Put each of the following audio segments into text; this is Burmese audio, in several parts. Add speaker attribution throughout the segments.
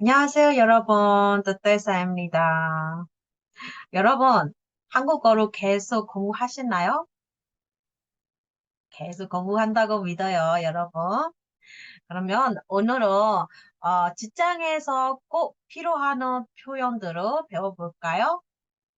Speaker 1: 안녕하세요, 여러분. 뜻대사입니다. 여러분, 한국어로 계속 공부하시나요? 계속 공부한다고 믿어요, 여러분. 그러면 오늘은 어, 직장에서 꼭 필요하는 표현들을 배워볼까요?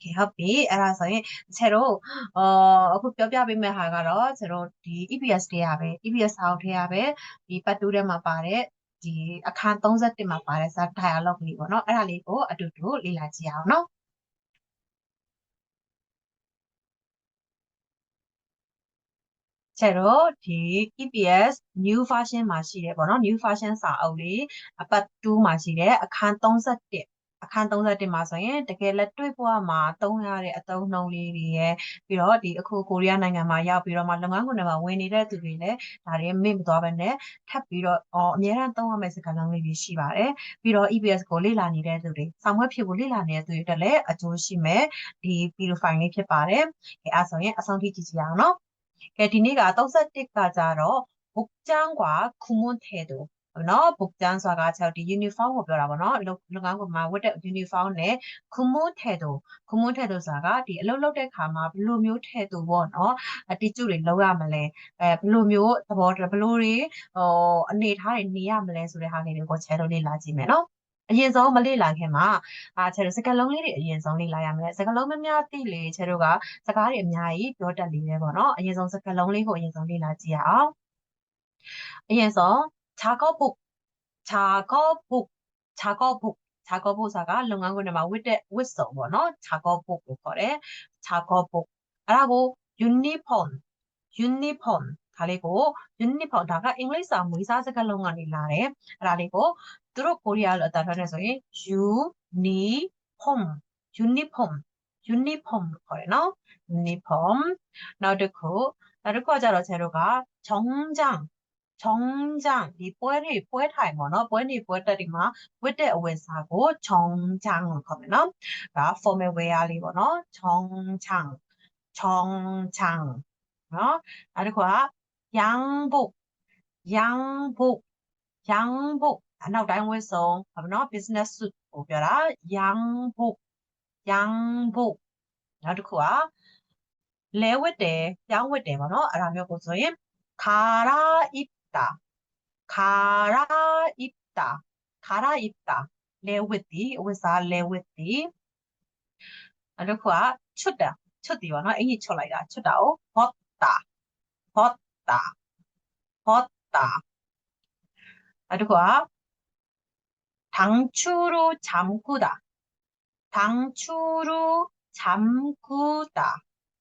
Speaker 1: Okay ဟုတ်ပြီအဲ့ဒါဆိုရင်ခြေတို့အော်အခုပြောပြပေးမယ့်ဟာကတော့ခြေတို့ဒီ EPS တွေရပဲ EPS ဆောက်ထဲရပဲဒီပတ်တူးထဲမှာပါတဲ့ဒီအခန်း31မှာပါတဲ့ dialogue လေးပေါ့နော်အဲ့ဒါလေးကိုအတူတူလေ့လာကြည့်အောင်နော်ကျတော့ဒီ EPS new version မှာရှိတယ်ပေါ့နော် new version စာအုပ်လေးအပတ်2မှာရှိတယ်အခန်း31 အခန်း31မှာဆိုရင်တကယ်လက်တွေ့ဘဝမှာသုံးရတဲ့အသုံးနှုန်းလေးတွေရဲ့ပြီးတော့ဒီအခုကိုရီးယားနိုင်ငံမှာရောက်ပြီးတော့မှလုပ်ငန်းခွင်တွေမှာဝင်နေတဲ့သူတွေလည်းဒါတွေမေ့မသွားဘဲနဲ့ထပ်ပြီးတော့အော်အများအားသုံးရမယ့်စကားလုံးလေးတွေရှိပါတယ်ပြီးတော့ EBS ကိုလေ့လာနေတဲ့သူတွေဆောင်းဝက်ဖြစ်ကိုလေ့လာနေတဲ့သူတွေတက်လည်းအကျိုးရှိမယ်ဒီ video file လေးဖြစ်ပါတယ်အဲအဲဆိုရင်အဆုံးထိကြည့်ကြည့်အောင်နော်ကဲဒီနေ့က31ကကြတော့복장과구몬태도 နော်복장ဆိုတာကချက်ဒီ uniform ကိုပြောတာပေါ့နော်လုပ်ငန်းကမှာဝတ်တဲ့ uniform နဲ့ kumu tedo kumu tedo ဆိုတာကဒီအလုပ်လုပ်တဲ့ခါမှာဘယ်လိုမျိုးထဲတူပေါ့နော်အတိကျတွေလောက်ရမလဲအဲဘယ်လိုမျိုးသဘောဘယ်လိုတွေဟိုအနေထားတွေနေရမလဲဆိုတဲ့ဟာလေးတွေကိုချဲလို့လေ့လာကြည့်မယ်နော်အရင်ဆုံးမလေ့လာခင်မှာအာချဲတို့စကားလုံးလေးတွေအရင်ဆုံးလေ့လာရမယ်စကားလုံးမများသိလေချဲတို့ကစကားတွေအများကြီးပြောတတ်လေပဲပေါ့နော်အရင်ဆုံးစကားလုံးလေးကိုအရင်ဆုံးလေ့လာကြည့်ရအောင်အရင်ဆုံး 작업복, 작업복, 작업복, 작업복사가 막 with with 뭐너 작업복 거래 작업복 라고 유니폼 유니폼 가리고 유니폼 다가 잉글리시 무이사스가 롱한이 라래 라리고 코리아를 어떤 편에서 유니폼 유니폼 유니폼 거래너 유니폼. 나도 나도 과자로 재료가 정장 ချောင်းကြံဒီပွဲတွေပွဲထိုင်ပေါ့နော်ပွဲနေပွဲတက်ဒီမှာဝတ်တဲ့အဝတ်စားကိုချောင်းကြံလို့ခေါ်မယ်နော်ဒါ formal wear လေးပေါ့နော်ချောင်းချံချောင်းချံနော်အဲ့ဒါကယံဘုတ်ယံဘုတ်ယံဘုတ်အနောက်တိုင်းဝတ်စုံဟုတ်မနော် business suit ကိုပြောတာယံဘုတ်ယံဘုတ်နောက်တစ်ခုကလဲဝတ်တယ်ပြောင်းဝတ်တယ်ပေါ့နော်အဲ့ဒါမျိုးကိုဆိုရင်ခါရာဣ 가라입다 가라 입다. 레우디, 우사 레우디. 루쿠아 추다, 추디와나 앵이 초라이다. 추다오 벗다, 벗다, 벗다. 루쿠아 당추로 잠구다, 당추로 잠구다.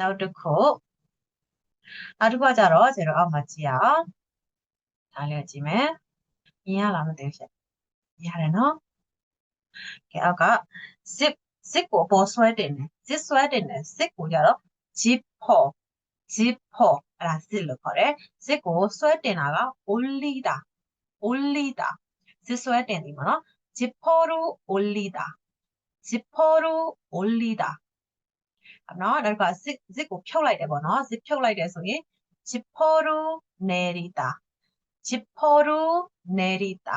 Speaker 1: နောက်တစ်ခုနောက်တစ်ခုကကြတော့ဇီရိုအောက်မှာကြည့်အောင်ဒါလေးကြည့်မယ်မြင်ရလားမသိဘူးရှင်ရတယ်နော်ကဲအောက်က zip zip ကိုအပေါ်ဆွဲတင်တယ် zip ဆွဲတင်တယ် zip ကိုကြတော့ zip ဖော် zip ဖော်အဲ့ဒါ zip လို့ခေါ်တယ် zip ကိုဆွဲတင်တာက only တာ only တာ zip ဆွဲတင်ဒီမှာနော် zip ဖော် only တာ zip ဖော် only တာ နော်နောက်တစ်ခါ zip zip ကိုဖြုတ်လိုက်တယ်ပေါ့နော် zip ဖြုတ်လိုက်တယ်ဆိုရင် jipporu nerita jipporu nerita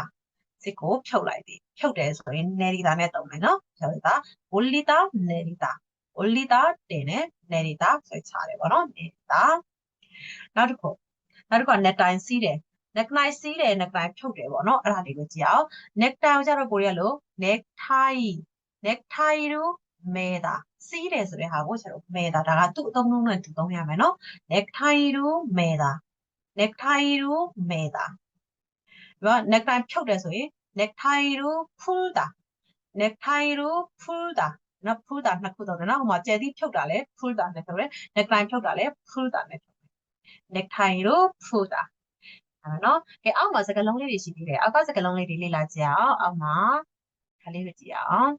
Speaker 1: zip ကိုဖြုတ်လိုက်တယ်ဖြုတ်တယ်ဆိုရင် nerita နဲ့တုံးမယ်နော်ဖြုတ်လိုက်တာ bolita nerita bolita တင်တယ် nerita ဆိုချတယ်ပေါ့နော် nerita နောက်တစ်ခုနောက်တစ်ခု net tie စီးတယ် necktie စီးတယ် necktie ဖြုတ်တယ်ပေါ့နော်အဲ့ဒါလေးကိုကြည့်အောင် necktie ကိုကျတော့ကိုရီးယားလို necktie necktie တို့ မဲတာစီးတယ်ဆိုတဲ့ဟာကိုကျွန်တော်မဲတာဒါကသူ့အသုံးလုံးနဲ့သူသုံးရမယ်နော် necktie တို့မဲတာ necktie တို့မဲတာဒါက necktie ဖြုတ်တယ်ဆိုရင် necktie တို့ pull တာ necktie တို့ pull တာနော် pull တာနှစ်ခုသုံးတယ်နော်ဟိုမှာကျယ်သီးဖြုတ်တာလဲ pull တာနဲ့ဆိုရဲ necktie ဖြုတ်တာလဲ pull တာနဲ့ necktie တို့ pull တာအဲ့ဒါနော်ကဲအောက်မှာစကလုံးလေးတွေရှိသေးတယ်အောက်ကစကလုံးလေးတွေလေ့လာကြအောင်အောက်မှာဒါလေးတွေကြည့်အောင်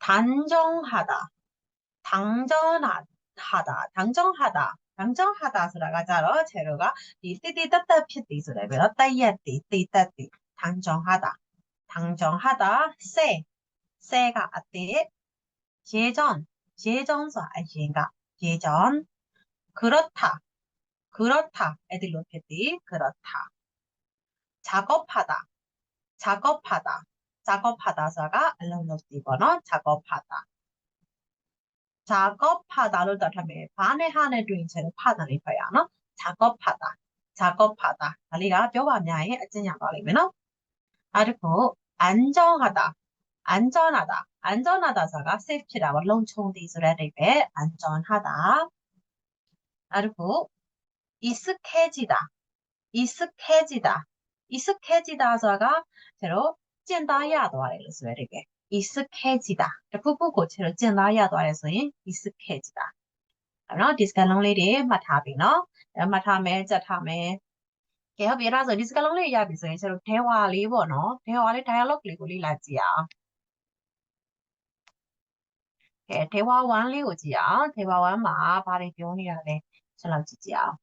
Speaker 1: 단정하다, 당전하다, 당정하다, 당정하다 それがじゃろ 재료가 띠띠따따피띠それべら따이야띠띠따띠. 당정하다, 당정하다. 세, 세가 아띠. 예전, 예전서. 아시인가? 예전. 그렇다, 그렇다. 애들 로켓띠. 그렇다. 작업하다, 작업하다. 작업하다사가 알람노스이거나 작업하다. 작업하다를 뜻하면 반해하는 주인체를 파다니 표현은 작업하다. 작업하다. 우리가 뼈바냐에 아찔한 말이면은 그리고 안정하다. 안전하다. 안전하다사가 safety라고 롱총디스라 입에 안전하다. 그리고 익숙해지다. 익숙해지다. 익숙해지다사가 새로 ကျင့်သားရသွားတယ်လို့ဆိုရတဲ့ကဲ 익숙해지다 တခုခုကိုကျွန်တော်ကျင့်သားရသွားတယ်ဆိုရင် 익숙해지다 အဲ့တော့ဒီစကားလုံးလေးတွေမှတ်ထားပြီနော်အဲ့မှတ်ထားမယ်ကြက်ထားမယ်ကဲဟုတ်ပြီအဲ့ဒါဆိုဒီစကားလုံးလေးရပြီဆိုရင်ကျွန်တော်ဒဲဝါလေးပေါ့နော်ဒဲဝါလေး dialogue လေးကိုလေ့လာကြည့်အောင်ကဲဒေဝ1လေးကိုကြည့်အောင်ဒေဝ1မှာဘာတွေပြောနေတာလဲကျွန်တော်ကြည့်ကြည့်အောင်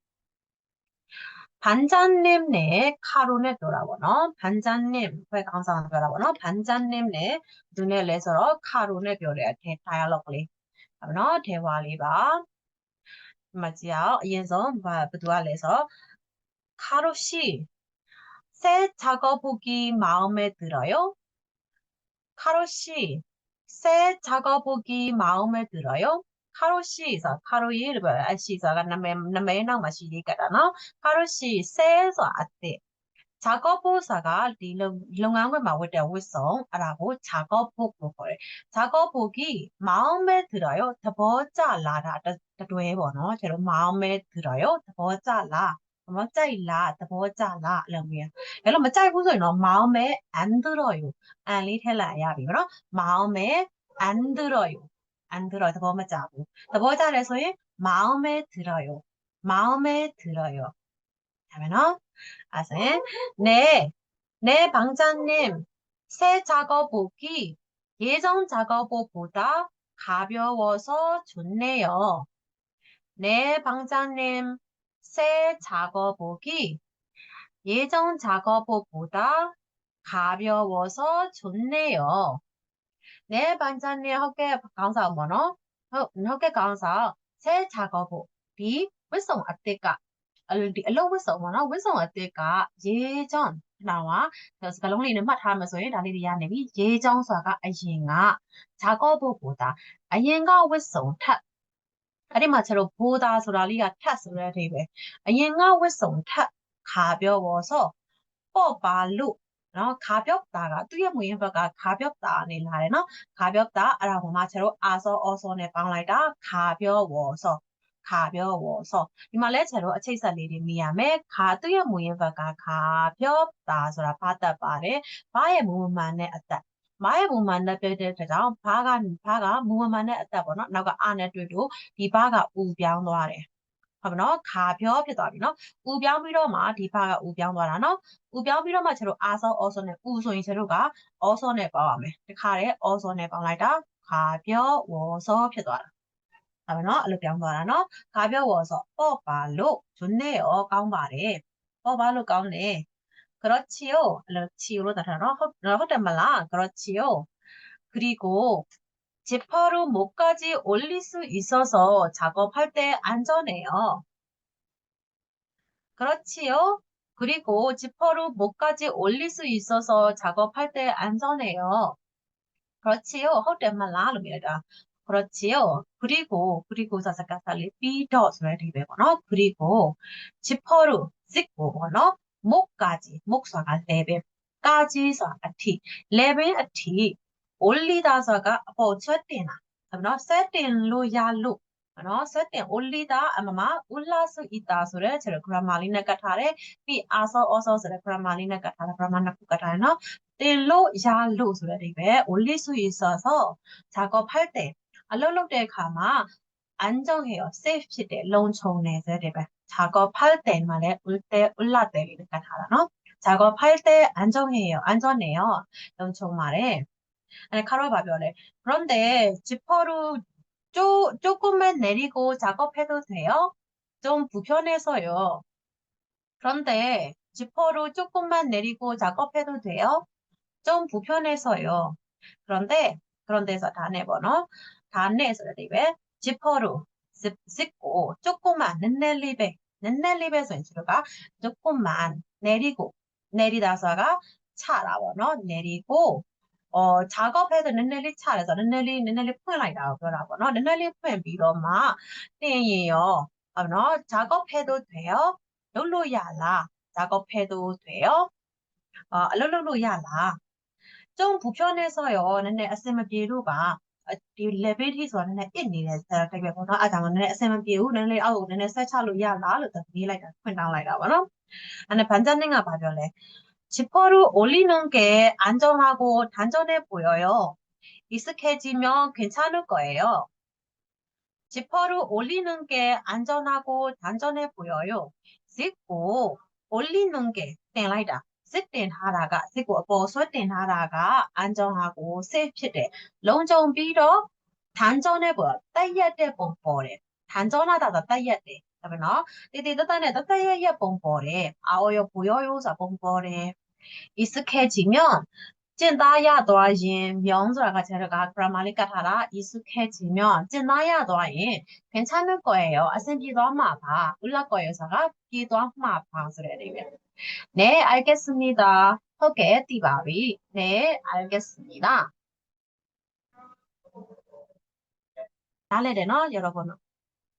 Speaker 1: 반장님 네 카로네 돌아보노 반장님 왜 항상 돌아보노 반장님 네 눈에 내서로 카로네 별에 대 다이얼로그리 그러나 대화리바 맞지요 예서 뭐 부두아 내서 카로 씨새 작업복이 마음에 들어요 카로 씨새 작업복이 마음에 들어요 ခါရိုရှိဆိုတာခါရိုရေးလို့ပြောတယ်အရှိဆိုတာကနာမည်နာမည်နောက်မှာရှိလေးကတာနော်ခါရိုရှိဆဲဆိုတာအသစ်ဂျာကော့ဖို့ဆိုတာကဒီလုပ်ငန်းခွင်မှာဝတ်တဲ့ဝတ်စုံအဲ့ဒါကိုဂျာကော့ဖို့လို့ခေါ်တယ်ဂျာကော့ဖို့ကြီးမောင်းမဲသူတော်ရောသဘောကျလာတာတတွဲပေါ့နော်ကျတော့မောင်းမဲသူတော်ရောသဘောကျလာမကြိုက်လားသဘောကျလားအဲ့လိုမျိုးအဲ့လိုမကြိုက်ဘူးဆိုရင်တော့မောင်းမဲအန်သူတော်ရောအန်လေးထည့်လိုက်ရပြီနော်မောင်းမဲအန်သူတော်ရော 안 들어요. 더못 자고. 더못 자래서의 마음에 들어요. 마음에 들어요. 다음에는 아세 네. 네 방장님 새 작업복이 예전 작업복보다 가벼워서 좋네요. 네 방장님 새 작업복이 예전 작업복보다 가벼워서 좋네요. 네, 반장님, 학교 강사 뭐노? 학교 강사 새 작업부 비 위성 어때까? 알디 알로 위성 뭐노? 위성 어때까? 예전 나와 그래서 갈롱리는 맡아면서 다리리 야네비 예전 소가 아yen가 작업부보다 아yen가 위성 탓 အဲ့ဒီမှာကျတော့ 보다 ဆိုတာလေးကထပ်ဆိုတဲ့အဓိပ္ပာယ်အရင်ကဝတ်စုံထပ်ခါပြောပေါ်ဆိုပေါ့ပါလို့ နော်ခါပြော့တာကသူ့ရဲ့မူရင်းဘက်ကခါပြော့တာနေလာတယ်နော်ခါပြော့တာအဲ့ဒါဟိုမှာကျတော့အာစောအောစောနဲ့ပေါင်းလိုက်တာခါပြောဝေါ်စောခါပြောဝေါ်စောဒီမှာလဲကျတော့အချိတ်ဆက်လေးတွေမြင်ရမယ်ခါသူ့ရဲ့မူရင်းဘက်ကခါပြော့တာဆိုတာဘာတက်ပါတယ်ဘာရဲ့မူမှန်တဲ့အသက်မားရဲ့မူမှန်နဲ့ပြတဲ့တကြောင်ဘာကဘာကမူမှန်တဲ့အသက်ပေါ့နော်နောက်ကအာနဲ့တွေ့လို့ဒီဘာကဥပြောင်းသွားတယ် ဟုတ်ပါနော်ခါပြောဖြစ်သွားပြီနော်ဥပြောင်းပြီးတော့မှဒီဘာကဥပြောင်းသွားတာနော်ဥပြောင်းပြီးတော့မှကျတို့အာဆောအောဆောနဲ့ဥဆိုရင်ကျတို့ကအောဆောနဲ့ပေါင်းရမယ်တခါတည်းအောဆောနဲ့ပေါင်းလိုက်တာခါပြောဝေါ်ဆောဖြစ်သွားတာဟုတ်ပါနော်အဲ့လိုပြောင်းသွားတာနော်ခါပြောဝေါ်ဆောပေါ့ပါလို့ဂျွန်းနဲ့ရောကောင်းပါတယ်ပေါ့ပါလို့ကောင်းတယ်그렇지요. 그렇지요로 따라라. 헛, 헛된 말 라. 그렇지요. 그리고 지퍼로 목까지 올릴 수 있어서 작업할 때 안전해요. 그렇지요? 그리고 지퍼로 목까지 올릴 수 있어서 작업할 때 안전해요. 그렇지요? 헛된말 나름이다. 그렇지요? 그리고 그리고 사사카살리 삐더 스웨리베거너 그리고 지퍼로 찍고거나 목까지 목사가 레벨까지 사아티 레벨아티 only သားဆိုတာကအပေါ်ချက်တင်တာနော် setting လို့ရလို့နော် setting only သားအမမ ulla su ita ဆိုတဲ့ကျွန်တော် grammar လေးနဲ့ကတ်ထားတယ်ပြီး also also ဆိုတဲ့ grammar လေးနဲ့ကတ်ထားတာ grammar နှစ်ခုကတ်ထားတယ်နော်တင်လို့ရလို့ဆိုတဲ့အိဗယ် only su isa ဆိုဇာကောဖတ်တယ်အလုပ်လုပ်တဲ့အခါမှာအန်ကြောင့်ဟေရော safe ဖြစ်တယ်လုံခြုံတယ်ဆိုတဲ့ပဲဇာကောဖတ်တယ်မှာလည်း ulte ulla တယ်လေးနဲ့ကတ်ထားတာနော်ဇာကောဖတ်တယ်အန်ကြောင့်ဟေရောအန်ကြောင့်နေရောလုံခြုံပါတယ် 아니 카로바별에 그런데 지퍼로 쪼, 조금만 내리고 작업해도 돼요? 좀 불편해서요. 그런데 지퍼로 조금만 내리고 작업해도 돼요? 좀 불편해서요. 그런데 그런데서 단해 번호 단해에서 리베 지퍼로 씻고 조금만 내리베 늦내리베 선수가 조금만 내리고 내리다서가 차라 번호 내리고 အော်ခြားကောက်ဖဲဆိုနည်းနည်းလေးခြားတယ်ဆိုတော့နည်းနည်းလေးနည်းနည်းလေးဖွင့်လိုက်တာကိုပြောတာပေါ့နော်နည်းနည်းလေးဖွင့်ပြီးတော့မှတင်ရင်ရောဟုတ်နော်ခြားကောက်ဖဲတို့တွေရောလုပ်လို့ရလားခြားကောက်ဖဲတို့တွေရောအလုပ်လုပ်လို့ရလားကျုံဘူဖြောနေဆိုရောနည်းနည်းအဆင်မပြေလို့ပါဒီ level ထိဆိုတာနည်းနည်းအစ်နေတဲ့စတဲ့ပဲပေါ့နော်အဲဒါမှနည်းနည်းအဆင်မပြေဘူးနည်းနည်းအောက်ကိုနည်းနည်းဆက်ချလို့ရလားလို့သူမေးလိုက်တာဖွင့်တောင်းလိုက်တာပေါ့နော်အဲ့ဒါဗန်ဂျန်နင်းကဘာပြောလဲ 지퍼를 올리는 게 안전하고 단전해 보여요. 익숙해지면 괜찮을 거예요. 지퍼를 올리는 게 안전하고 단전해 보여요. 씻고 올리는 게 땡라이다. 씻든 하다가 씻고 벗었든 하다가 안전하고 세피대. 롱정 비로 단전해 보여. 따이야대 뻔뻔해. 단전하다가 따이야대. က်တယ်ဒါပဲနော်တေတေတတ်တတ်နဲ့တတ်ရက်ရက်ပုံပေါ်တယ်အာအော်ရဘူရောရောဆိုတာပုံပေါ်တယ် 익숙해지면 찐다야 너인 명소라가 제가 grammar လေးကတ်ထားတာ 익숙해지면 찐다야 너인 괜찮을 거예요. 아센기도 아마 봐. 올라 거예요. 사가 기도 아마 봐. 소리 되면. 네, 알겠습니다. 허게 띠바비. 네, 알겠습니다. 나래되나 여러분?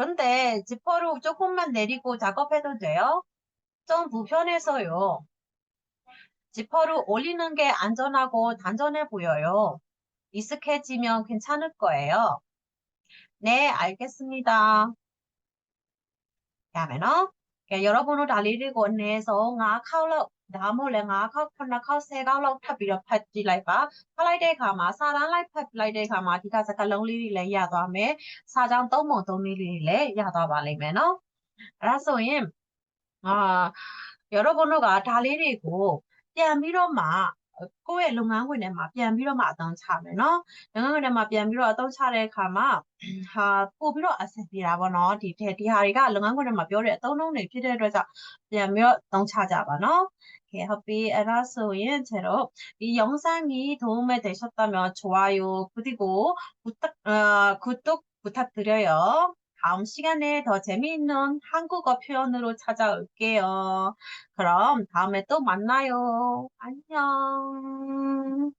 Speaker 1: 그런데 지퍼를 조금만 내리고 작업해도 돼요? 좀 불편해서요. 지퍼를 올리는 게 안전하고 단전해 보여요. 익숙해지면 괜찮을 거예요. 네, 알겠습니다. 다음에는 예, 여러분을 달리리고 내서 나 카울라 ဒါမှမဟုတ်လည်း9ခေါက်9ခေါက်10ခေါက်လောက်ထပ်ပြီးတော့ဖတ်ကြည့်လိုက်ပါဖတ်လိုက်တဲ့အခါမှာစာတန်းလိုက်ဖတ်လိုက်တဲ့အခါမှာဒီကစကားလုံးလေးတွေလည်းရသွားမယ်စာကြောင်းသုံးပုံသုံးနည်းလေးတွေလည်းရသွားပါလိမ့်မယ်နော်အဲ့ဒါဆိုရင်အာရောဘုန်းတို့ကဒါလေးတွေကိုပြန်ပြီးတော့မှကိုယ့်ရဲ့လုပ်ငန်းခွင်ထဲမှာပြန်ပြီးတော့မှအသုံးချမယ်နော်လုပ်ငန်းခွင်ထဲမှာပြန်ပြီးတော့အသုံးချတဲ့အခါမှာဟာပို့ပြီးတော့အဆင်ပြေတာပေါ့နော်ဒီဒီဟာတွေကလုပ်ငန်းခွင်ထဲမှာပြောတဲ့အသုံးနှုန်းတွေဖြစ်တဲ့အတွက်ကြောင့်ပြန်ပြီးတော့အသုံးချကြပါနော် 개업비 에라스인 제로 이 영상이 도움이 되셨다면 좋아요 그리고 부탁 어, 구독 부탁드려요. 다음 시간에 더 재미있는 한국어 표현으로 찾아올게요. 그럼 다음에 또 만나요. 안녕.